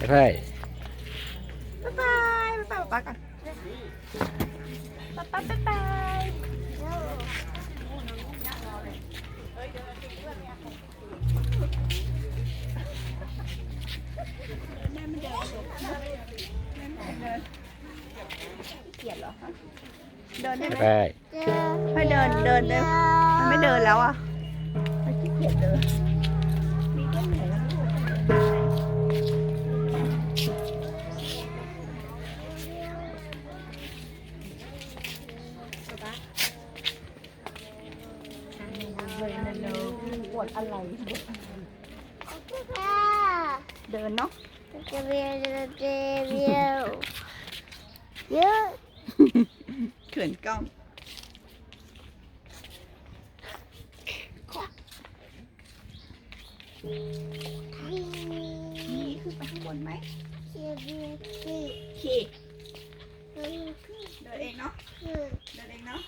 ไปไพ่บ๊ายบายบ๊ายบายป๊าป๊าก่อนป๊าป๊าบ๊ายบายเกลียดเหรอฮะเดินได้ไปไหมไพ่ให้เดินเดินได้ไหมมันไม่เดินแล้วอะ ปวดอะไร เดินเนาะเขื่อนกล้องนี่ขึ้นไปข้างบนไหมขี่เดินเองเนาะเดินเองเนาะ